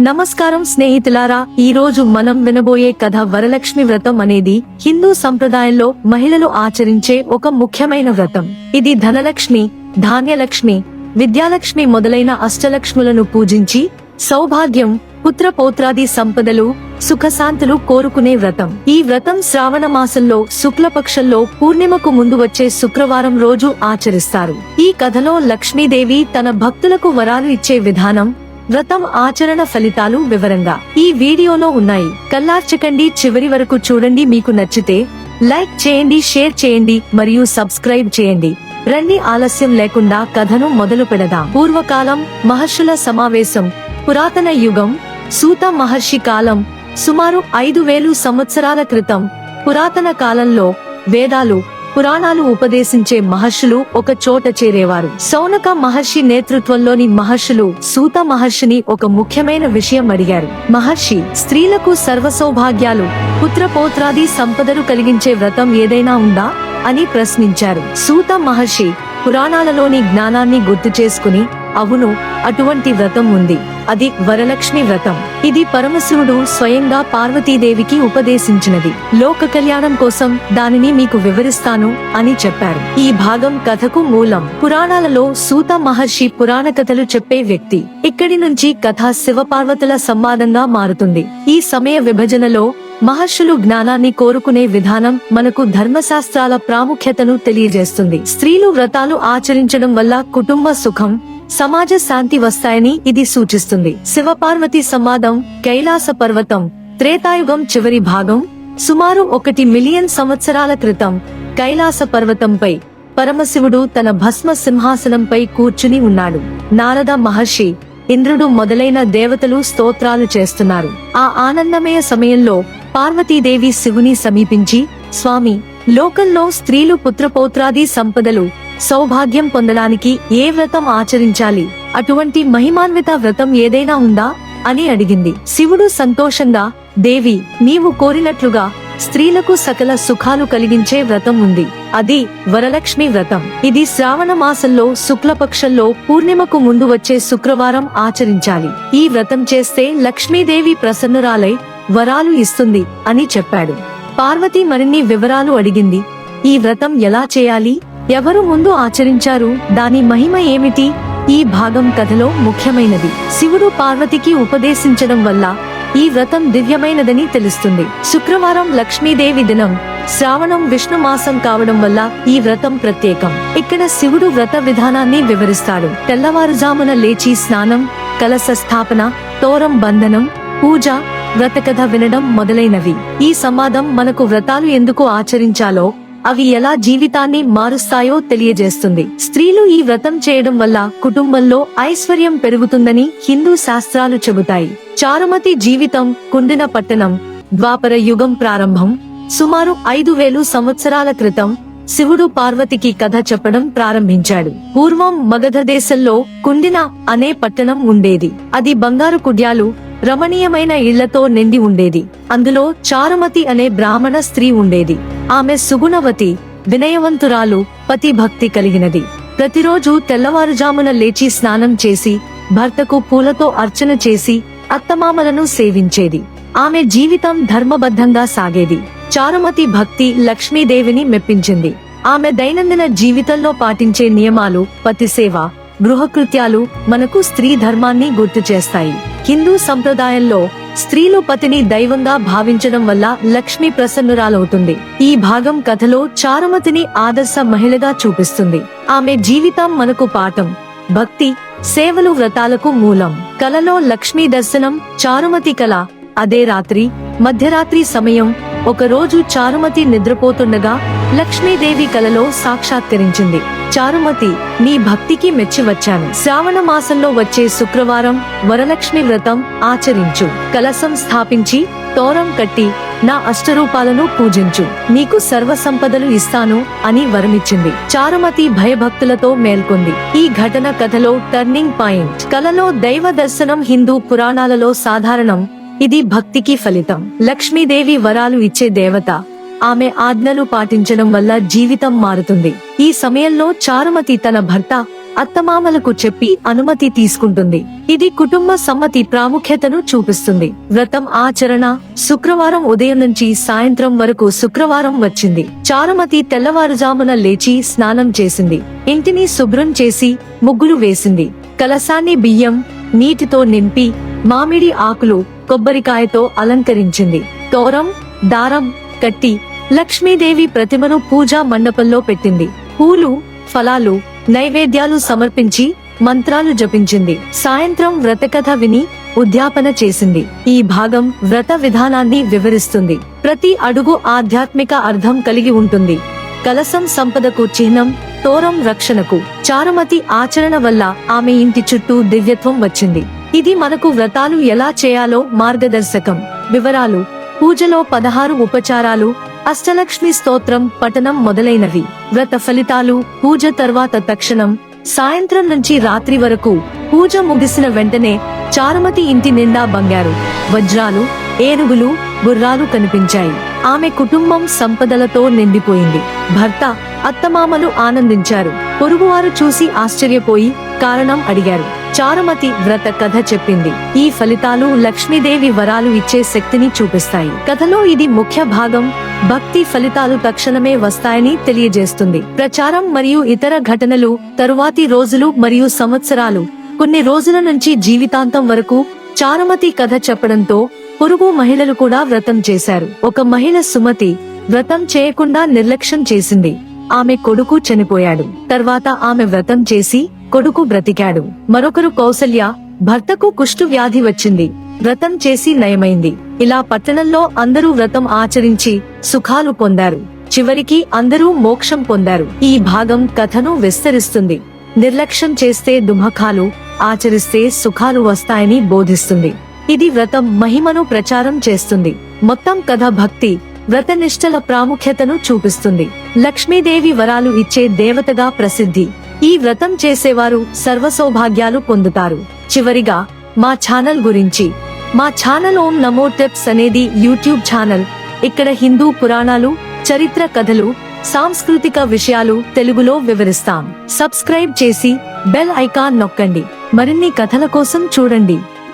నమస్కారం స్నేహితులారా ఈ రోజు మనం వినబోయే కథ వరలక్ష్మి వ్రతం అనేది హిందూ సంప్రదాయంలో మహిళలు ఆచరించే ఒక ముఖ్యమైన వ్రతం. ఇది ధనలక్ష్మి ధాన్యలక్ష్మి విద్యాలక్ష్మి మొదలైన అష్టలక్ష్ములను పూజించి సౌభాగ్యం పుత్ర పౌత్రాది సంపదలు సుఖశాంతులు కోరుకునే వ్రతం. ఈ వ్రతం శ్రావణ మాసంలో శుక్లపక్షంలో పూర్ణిమకు ముందు వచ్చే శుక్రవారం రోజు ఆచరిస్తారు. ఈ కథలో లక్ష్మీదేవి తన భక్తులకు వరాలు ఇచ్చే విధానం వ్రతం ఆచరణ ఫలితాలు వివరంగా ఈ వీడియోలో ఉన్నాయి. కల్లార్చకండి చివరి వరకు చూడండి. మీకు నచ్చితే లైక్ చేయండి షేర్ చేయండి మరియు సబ్స్క్రైబ్ చేయండి. రండి ఆలస్యం లేకుండా కథను మొదలు పెడదాం. పూర్వకాలం మహర్షుల సమావేశం. పురాతన యుగం. సూత మహర్షి కాలం. సుమారు ఐదు వేలు సంవత్సరాల క్రితం. పురాతన కాలంలో వేదాలు పురాణాలు ఉపదేశించే మహర్షులు ఒక చోట చేరేవారు. సౌనక మహర్షి నేతృత్వంలోని మహర్షులు సూత మహర్షిని ఒక ముఖ్యమైన విషయం అడిగారు. మహర్షి స్త్రీలకు సర్వ సౌభాగ్యాలు సంపదలు కలిగించే వ్రతం ఏదైనా ఉందా? అని ప్రశ్నించారు. సూత మహర్షి పురాణాలలోని జ్ఞానాన్ని గుర్తు చేసుకుని అవును అటువంటి వ్రతం ఉంది. అది వరలక్ష్మి వ్రతం. ఇది పరమశివుడు స్వయంగా పార్వతీదేవికి ఉపదేశించినది. లోక కళ్యాణం కోసం దానిని మీకు వివరిస్తాను అని చెప్పారు. ఈ భాగం కథకు మూలం. పురాణాలలో సూత మహర్షి పురాణ కథలు చెప్పే వ్యక్తి. ఇక్కడి నుంచి కథ శివపార్వతుల సంవాదంగా మారుతుంది. ఈ సమయ విభజనలో మహర్షులు జ్ఞానాన్ని కోరుకునే విధానం మనకు ధర్మశాస్త్రాల ప్రాముఖ్యతను తెలియజేస్తుంది. స్త్రీలు వ్రతాలు ఆచరించడం వల్ల కుటుంబ సుఖం సమాజ శాంతి వస్తాయని ఇది సూచిస్తుంది. శివపార్వతి సమాధం కైలాస పర్వతం త్రేతాయుగం చివరి భాగం సుమారు ఒకటి మిలియన్ సంవత్సరాల క్రితం కైలాస పర్వతంపై పరమశివుడు తన భస్మ సింహాసనంపై కూర్చుని ఉన్నాడు. నారద మహర్షి ఇంద్రుడు మొదలైన దేవతలు స్తోత్రాలు చేస్తున్నారు. ఆ ఆనందమయ సమయంలో పార్వతీదేవి శివుని సమీపించి స్వామి లోకంలో స్త్రీలు పుత్రపౌత్రాది సంపదలు సౌభాగ్యం పొందడానికి ఏ వ్రతం ఆచరించాలి? అటువంటి మహిమాన్విత వ్రతం ఏదైనా ఉందా? అని అడిగింది. శివుడు సంతోషంగా దేవి నీవు కోరినట్లుగా స్త్రీలకు సకల సుఖాలు కలిగించే వ్రతం ఉంది. అది వరలక్ష్మి వ్రతం. ఇది శ్రావణ మాసంలో శుక్లపక్షంలో పూర్ణిమకు ముందు వచ్చే శుక్రవారం ఆచరించాలి. ఈ వ్రతం చేస్తే లక్ష్మీదేవి ప్రసన్నురాలై వరాలు ఇస్తుంది అని చెప్పాడు. పార్వతి మరిన్ని వివరాలు అడిగింది. ఈ వ్రతం ఎలా చేయాలి? ఎవరు ముందు ఆచరించారు? దాని మహిమ ఏమిటి? ఈ భాగం కథలో ముఖ్యమైనది. శివుడు పార్వతికి ఉపదేశించడం వల్ల ఈ వ్రతం దివ్యమైనదని తెలుస్తుంది. శుక్రవారం లక్ష్మీదేవి దినం. శ్రావణం విష్ణు మాసం కావడం వల్ల ఈ వ్రతం ప్రత్యేకం. ఇక్కడ శివుడు వ్రత విధానాన్ని వివరిస్తాడు. తెల్లవారుజామున లేచి స్నానం కలశ స్థాపన తోరం బంధనం పూజ వ్రతకథ వినడం మొదలైనవి. ఈ సమాధం మనకు వ్రతాలు ఎందుకు ఆచరించాలో అవి ఎలా జీవితాన్ని మారుస్తాయో తెలియజేస్తుంది. స్త్రీలు ఈ వ్రతం చేయడం వల్ల కుటుంబంలో ఐశ్వర్యం పెరుగుతుందని హిందూ శాస్త్రాలు చెబుతాయి. చారుమతి జీవితం కుండిన పట్టణం ద్వాపర యుగం ప్రారంభం సుమారు ఐదు వేలు సంవత్సరాల క్రితం శివుడు పార్వతికి కథ చెప్పడం ప్రారంభించాడు. పూర్వం మగధ దేశంలో కుండిన అనే పట్టణం ఉండేది. అది బంగారు కుడ్యాలు రమణీయమైన ఇళ్ళతో నిండి ఉండేది. అందులో చారుమతి అనే బ్రాహ్మణ స్త్రీ ఉండేది. ఆమె సుగుణవతి వినయవంతురాలు పతి భక్తి కలిగినది. ప్రతిరోజు తెల్లవారుజామున లేచి స్నానం చేసి భర్తకు పూలతో అర్చన చేసి అత్తమామలను సేవించేది. ఆమె జీవితం ధర్మబద్ధంగా సాగేది. చారుమతి భక్తి లక్ష్మీదేవిని మెప్పించింది. ఆమె దైనందిన జీవితంలో పాటించే నియమాలు పతి సేవ గృహకృత్యాలు మనకు స్త్రీ ధర్మాన్ని గుర్తు చేస్తాయి. హిందూ సంప్రదాయంలో స్త్రీలు పతిని దైవంగా భావించడం వల్ల లక్ష్మి ప్రసన్నురాలవుతుంది. ఈ భాగం కథలో చారుమతిని ఆదర్శ మహిళగా చూపిస్తుంది. ఆమె జీవితం మనకు పాఠం. భక్తి సేవలు వ్రతాలకు మూలం. కలలో లక్ష్మీ దర్శనం చారుమతి కళ. అదే రాత్రి మధ్యరాత్రి సమయం ఒక రోజు చారుమతి నిద్రపోతుండగా లక్ష్మీదేవి కలలో సాక్షాత్కరించింది. చారుమతి నీ భక్తికి మెచ్చి వచ్చాను. శ్రావణ మాసంలో వచ్చే శుక్రవారం వరలక్ష్మి వ్రతం ఆచరించు. కలసం స్థాపించి తోరం కట్టి నా అష్టరూపాలను పూజించు. నీకు సర్వ సంపదలు ఇస్తాను అని వరమిచ్చింది. చారుమతి భయభక్తులతో మేల్కొంది. ఈ ఘటన కథలో టర్నింగ్ పాయింట్. కలలో దైవ దర్శనం హిందూ పురాణాలలో సాధారణం. ఇది భక్తికి ఫలితం. లక్ష్మీదేవి వరాలు ఇచ్చే దేవత. ఆమె ఆజ్ఞలు పాటించడం వల్ల జీవితం మారుతుంది. ఈ సమయంలో చారుమతి తన భర్త అత్తమామలకు చెప్పి అనుమతి తీసుకుంటుంది. ఇది కుటుంబ సమ్మతి ప్రాముఖ్యతను చూపిస్తుంది. వ్రతం ఆచరణ శుక్రవారం ఉదయం నుంచి సాయంత్రం వరకు శుక్రవారం వచ్చింది. చారుమతి తెల్లవారుజామున లేచి స్నానం చేసింది. ఇంటిని శుభ్రం చేసి ముగ్గులు వేసింది. కలసాన్ని బియ్యం నీటితో నింపి మామిడి ఆకులు కొబ్బరికాయతో అలంకరించింది. తోరం దారం కట్టి లక్ష్మీదేవి ప్రతిమను పూజా మండపంలో పెట్టింది. పూలు ఫలాలు నైవేద్యాలు సమర్పించి మంత్రాలు జపించింది. సాయంత్రం వ్రతకథ విని ఉద్యాపన చేసింది. ఈ భాగం వ్రత విధానాన్ని వివరిస్తుంది. ప్రతి అడుగు ఆధ్యాత్మిక అర్థం కలిగి ఉంటుంది. కలసం సంపదకు చిహ్నం తోరం రక్షణకు. చారుమతి ఆచరణ వల్ల ఆమె ఇంటి చుట్టూ దివ్యత్వం వచ్చింది. ఇది మనకు వ్రతాలు ఎలా చేయాలో మార్గదర్శకం. వివరాలు పూజలో పదహారు ఉపచారాలు అష్టలక్ష్మి స్తోత్రం పఠనం మొదలైనవి. వ్రత ఫలితాలు పూజ తర్వాత తక్షణం సాయంత్రం నుంచి రాత్రి వరకు పూజ ముగిసిన వెంటనే చారుమతి ఇంటి నిండా బంగారు వజ్రాలు ఏనుగులు గుర్రాలు కనిపించాయి. ఆమె కుటుంబం సంపదలతో నిండిపోయింది. భర్త అత్తమామలు ఆనందించారు. పొరుగువారు చూసి ఆశ్చర్యపోయి కారణం అడిగారు. చారుమతి వ్రత కథ చెప్పింది. ఈ ఫలితాలు లక్ష్మీదేవి వరాలు ఇచ్చే శక్తిని చూపిస్తాయి. కథలో ఇది ముఖ్య భాగం భక్తి ఫలితాలు తక్షణమే వస్తాయని తెలియజేస్తుంది. ప్రచారం మరియు ఇతర ఘటనలు తరువాతి రోజులు మరియు సంవత్సరాలు కొన్ని రోజుల నుంచి జీవితాంతం వరకు చారుమతి కథ చెప్పడంతో పొరుగు మహిళలు కూడా వ్రతం చేశారు. ఒక మహిళ సుమతి వ్రతం చేయకుండా నిర్లక్ష్యం చేసింది. ఆమె కొడుకు చనిపోయాడు. తర్వాత ఆమె వ్రతం చేసి కొడుకు బ్రతికాడు. మరొకరు కౌసల్య భర్తకు కుష్టు వ్యాధి వచ్చింది. వ్రతం చేసి నయమైంది. ఇలా పట్టణంలో అందరూ వ్రతం ఆచరించి సుఖాలు పొందారు. చివరికి అందరూ మోక్షం పొందారు. ఈ భాగం కథను విస్తరిస్తుంది. నిర్లక్ష్యం చేస్తే దుమఖాలు ఆచరిస్తే సుఖాలు వస్తాయని బోధిస్తుంది. ఇది వ్రతం మహిమను ప్రచారం చేస్తుంది. మొత్తం కథ భక్తి వ్రతనిష్టల ప్రాముఖ్యతను చూపిస్తుంది. లక్ష్మీదేవి వరాలు ఇచ్చే దేవతగా ప్రసిద్ధి. ఈ వ్రతం చేసేవారు సర్వ సౌభాగ్యాలు పొందుతారు. చివరిగా మా ఛానల్ గురించి. మా ఛానల్ ఓం నమో టిప్స్ అనేది యూట్యూబ్ ఛానల్. ఇక్కడ హిందూ పురాణాలు చరిత్ర కథలు సాంస్కృతిక విషయాలు తెలుగులో వివరిస్తాం. సబ్స్క్రైబ్ చేసి బెల్ ఐకాన్ నొక్కండి. మరిన్ని కథల కోసం చూడండి.